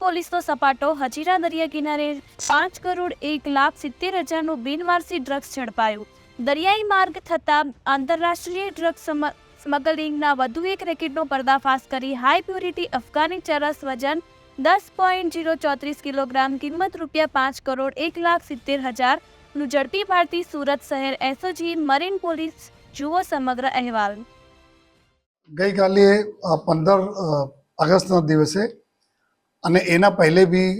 પોલીસનો સપાટો હજીરા દરિયા કિનારે પાંચ કરોડ એક લાખ સિત્તેર હજારનું બિનવારસી ડ્રગ્સ ઝડપાયું. દરિયાઈ માર્ગ થતા આંતરરાષ્ટ્રીય ડ્રગ્સ સ્મગલિંગના વધુ એક રેકેટનો પર્દાફાશ કરી હાઈ પ્યોરિટી અફઘાની ચરસ વજન દસ પોઈન્ટ જીરો ચોત્રીસ કિલોગ્રામ કિંમત રૂપિયા પાંચ કરોડ એક લાખ સિત્તેર હજારનું ઝડપી પાડતી સુરત શહેર એસઓજી મરીન પોલીસ જુઓ સમગ્ર અહેવાલ. ગઈકાલે પંદર ઓગસ્ટના દિવસે અને એના પહેલે બી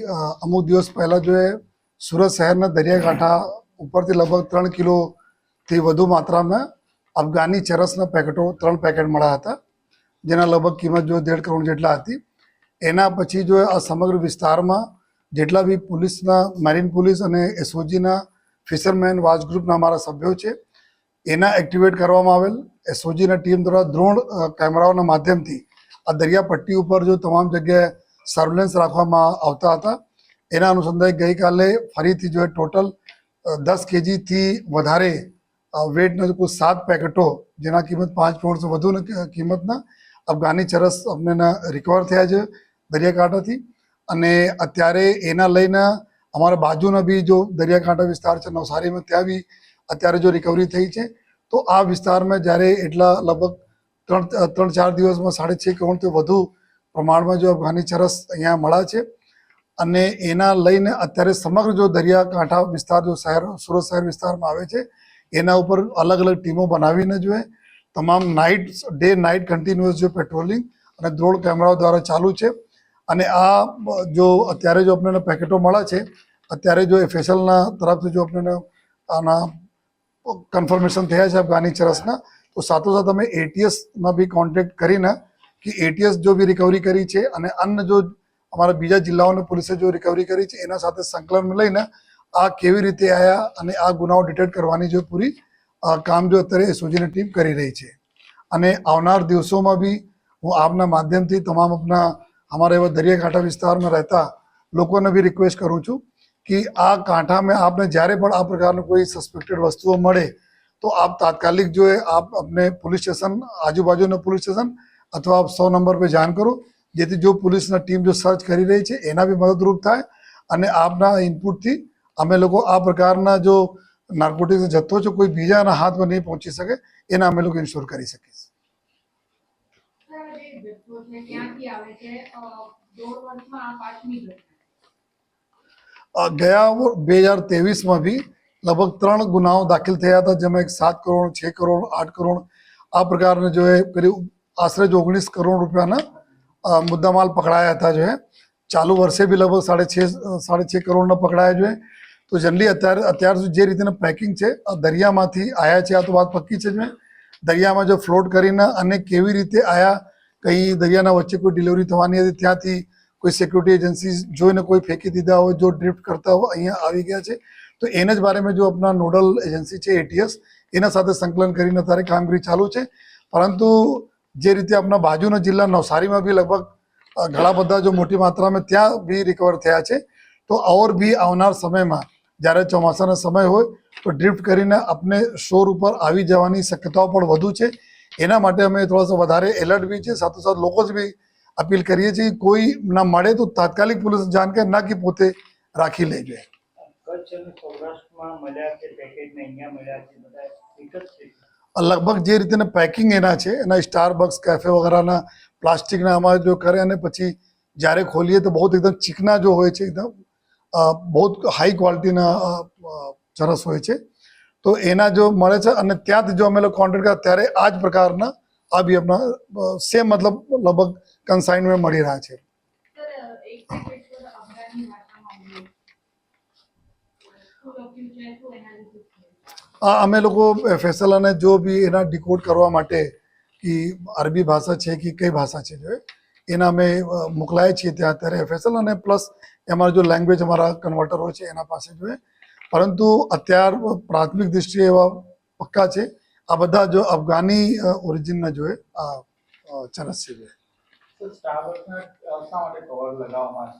અમુક દિવસ પહેલાં જો એ સુરત શહેરના દરિયાકાંઠા ઉપરથી લગભગ ત્રણ કિલોથી વધુ માત્રામાં અફઘાની ચરસના પેકેટો, ત્રણ પેકેટ મળ્યા હતા, જેના લગભગ કિંમત જો દેઢ કરોડ જેટલા હતી. એના પછી જો આ સમગ્ર વિસ્તારમાં જેટલા બી પોલીસના મરીન પોલીસ અને એસઓજીના ફિશરમેન વાચ ગ્રુપના અમારા સભ્યો છે, એના એક્ટિવેટ કરવામાં આવેલ. એસઓજીના ટીમ દ્વારા દ્રોણ કેમેરાઓના માધ્યમથી આ દરિયા પટ્ટી ઉપર જો તમામ જગ્યાએ સર્વેલન્સ રાખવામાં આવતા હતા. એના અનુસંધાને ગઈકાલે ફરીથી જો ટોટલ દસ કેજીથી વધારે વેટના કુલ સાત પેકેટો, જેના કિંમત પાંચ કરોડ વધુ કિંમતના, અફઘાની ચરસ અમને રિકવર થયા છે દરિયાકાંઠાથી. અને અત્યારે એના લઈને અમારા બાજુના બી જો દરિયાકાંઠા વિસ્તાર છે, નવસારીમાં ત્યાં બી અત્યારે જો રિકવરી થઈ છે, તો આ વિસ્તારમાં જ્યારે એટલા લગભગ ત્રણ ત્રણ ચાર દિવસમાં સાડા છ કરોડથી વધુ પ્રમાણમાં જો અફઘાની ચરસ અહીંયા મળ્યા છે અને એના લઈને અત્યારે સમગ્ર જો દરિયાકાંઠા વિસ્તાર, જો શહેર, સુરત શહેર વિસ્તારમાં આવે છે, એના ઉપર અલગ અલગ ટીમો બનાવીને જો તમામ નાઇટ ડે નાઇટ કન્ટિન્યુઅસ જો પેટ્રોલિંગ અને દ્રોણ કેમેરાઓ દ્વારા ચાલુ છે. અને આ જો અત્યારે જો આપણને પેકેટો મળ્યા છે, અત્યારે જો એફએસએલના તરફથી જો આપણને આના કન્ફર્મેશન થયા છે અફઘાની ચરસના, તો સાથોસાથ અમે એટીએસમાં બી કોન્ટેક્ટ કરીને કે એટીએસ જો બી રિકવરી કરી છે અને અન્ય જો અમારા બીજા જિલ્લાઓની પોલીસે જો રિકવરી કરી છે, એના સાથે સંકલન લઈને આ કેવી રીતે આવ્યા અને આ ગુનાઓ ડિટેક્ટ કરવાની જો પૂરી કામ જો અત્યારે એસઓજીની ટીમ કરી રહી છે. અને આવનાર દિવસોમાં બી હું આપના માધ્યમથી તમામ આપના અમારા એવા દરિયાકાંઠા વિસ્તારમાં રહેતા લોકોને બી રિક્વેસ્ટ કરું છું કે આ કાંઠામાં આપને જ્યારે પણ આ પ્રકારનું કોઈ સસ્પેક્ટેડ વસ્તુઓ મળે, તો આપ તાત્કાલિક જો આપ અપને પોલીસ સ્ટેશન, આજુબાજુના પોલીસ સ્ટેશન અથવા આપ સો નંબર પર જાણ કરો જેથી જો પોલીસના ટીમ જો સર્ચ કરી રહી છે એના બી મદદરૂપ થાય અને આપના ઇનપુટથી અમે લોકો આ પ્રકારના જો નાર્કોટિક્સ જથ્થો છે કોઈ બીજાના હાથમાં નહીં પહોંચી શકે એના અમે લોકો ઇન્શ્યોર કરી અ, ગયા બે હજાર ત્રેવીસમાં બી લગભગ ત્રણ ગુનાઓ દાખલ થયા હતા જેમાં એક સાત કરોડ છ કરોડ આઠ કરોડ આ પ્રકારના જો એ કરી આશરે જ ઓગણીસ કરોડ રૂપિયાના મુદ્દા મુદ્દામાલ પકડાયા હતા જો. ચાલુ વર્ષે બી લગભગ સાડે છ સાડે છ કરોડના પકડાયા જોઈએ તો જનરલી અત્યારે, અત્યાર સુધી જે રીતના પેકિંગ છે દરિયામાંથી આયા છે, આ તો વાત પક્કી છે જ. દરિયામાં જો ફ્લોટ કરીને અને કેવી રીતે આયા, કઈ દરિયાના વચ્ચે કોઈ ડિલિવરી થવાની હતી, ત્યાંથી કોઈ સિક્યુરિટી એજન્સી જોઈને કોઈ ફેંકી દીધા હોય, જો ડ્રિફ્ટ કરતા હોય, અહીંયા આવી ગયા છે. તો એને જ બારેમાં જો આપણા નોડલ એજન્સી છે એટીએસ એના સાથે સંકલન કરીને અત્યારે કામગીરી ચાલુ છે. પરંતુ જે રીતે આપણા બાજુના જિલ્લા નવસારીમાં બી લગભગ ઘણા બધા જો મોટી માત્રામાં ત્યાં બી રિકવર થયા છે. તો ઓર બી આવનાર સમયમાં, જ્યારે ચોમાસાનો સમય હોય, તો ડ્રિફ્ટ કરીને આપણે શોર ઉપર આવી જવાની શક્યતાઓ પણ વધુ છે. એના માટે અમે થોડા વધારે એલર્ટ બી છે. સાથોસાથ લોકો જ બી અપીલ કરીએ છીએ કોઈ ના મળે તો તાત્કાલિક પોલીસ જાણ કરે ના કે પોતે રાખી લઈ જાય લગભગ જે રીતેના પેકિંગ એના છે, એના સ્ટાર બક્સ કેફે વગેરેના પ્લાસ્ટિકના અમારે જો કરે અને પછી જ્યારે ખોલીએ તો બહુ એકદમ ચીકના જો હોય છે, એકદમ બહુ હાઈ ક્વોલિટીના ચરસ હોય છે. તો એના જો મળે છે અને ત્યાંથી જો અમે લોકો કોન્ટેક્ટ કર્યા ત્યારે આ જ પ્રકારના આ બી આપણા સેમ મતલબ લગભગ કન્સાઇનમેન્ટ મળી રહ્યા છે. અમે લોકો ફેસલાને જો બી એના ડિકોડ કરવા માટે કે અરબી ભાષા છે કે કઈ ભાષા છે, જો એના અમે મોકલાય છીએ ત્યાં અત્યારે એફએસએલ અને પ્લસ અમારા જો લેંગ્વેજ અમારા કન્વર્ટરો છે એના પાસે જોઈએ પરંતુ અત્યાર પ્રાથમિક દ્રષ્ટિએ એવા પક્કા છે. આ બધા જો અફઘાની ઓરિજિનના જોઈએ આ ચરસ છે જોઈએ એમાં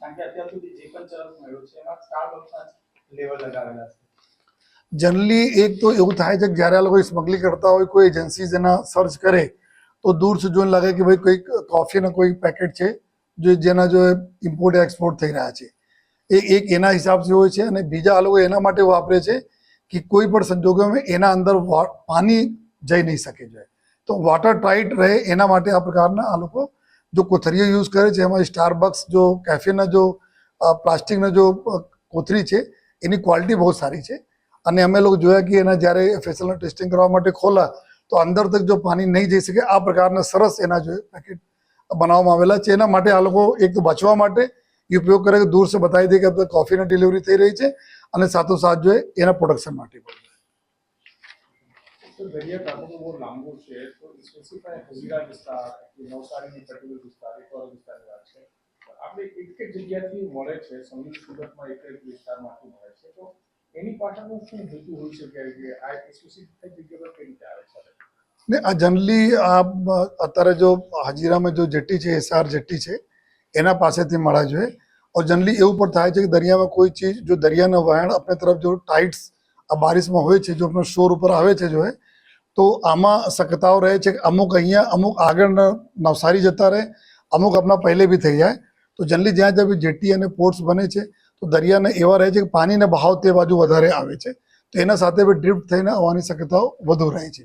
લેવલ લગાવેલા છે. જનરલી એક તો એવું થાય છે કે જ્યારે આ લોકો સ્મગલિંગ કરતા હોય, કોઈ એજન્સીઝ એના સર્ચ કરે, તો દૂર સુધી જોઈને લાગે કે ભાઈ કોઈક કોફીના કોઈ પેકેટ છે, જે જેના જો ઇમ્પોર્ટ એક્સપોર્ટ થઈ રહ્યા છે. એ એક એના હિસાબથી હોય છે અને બીજા આ લોકો એના માટે વાપરે છે કે કોઈ પણ સંજોગોમાં એના અંદર પાણી જઈ નહીં શકે જોઈએ તો વોટર ટાઈટ રહે એના માટે આ પ્રકારના આ લોકો જો કોથરીઓ યુઝ કરે છે, એમાં સ્ટારબક્સ જો કેફેના જો પ્લાસ્ટિકના જો કોથરી છે, એની ક્વોલિટી બહુ સારી છે. અને અમે લોકો જોયા કે એના જ્યારે ફેસલનું ટેસ્ટિંગ કરવા માટે ખોલા, તો અંદર તક જો પાણી નહીં જઈ શકે, આ પ્રકારના સરસ એના જો પેકેટ બનાવવામાં આવેલા છે. એના માટે આ લોકો એક તો બચવા માટે એ ઉપયોગ કરે કે દૂર સે બતાવી દે કે કોફીની ડિલિવરી થઈ રહી છે અને સાથોસાથ જો એના પ્રોડક્શન માટે પણ. તો ને આ જનરલી આ અત્યારે જો હાજીરામાં જો જેટી છે એસઆર જેટી છે, એના પાસેથી મળવા જોઈએ ઓર જનરલી એવું પણ થાય છે કે દરિયામાં કોઈ ચીજ, જો દરિયાના વહાણ આપણે તરફ જો ટાઇટ્સ આ બારિશમાં હોય છે, જો આપણો શોર ઉપર આવે છે, જો તો આમાં શક્યતાઓ રહે છે કે અમુક અહીંયા અમુક આગળ નવસારી જતા રહે, અમુક આપણા પહેલે બી થઈ જાય. તો જનરલી જ્યાં જ્યાં બી જેટી અને પોર્ટ્સ બને છે તો દરિયાને એવા રહે છે કે પાણીના બહાવ તે બાજુ વધારે આવે છે. તો એના સાથે બી ડ્રિફ્ટ થઈને આવવાની શક્યતાઓ વધુ રહે છે.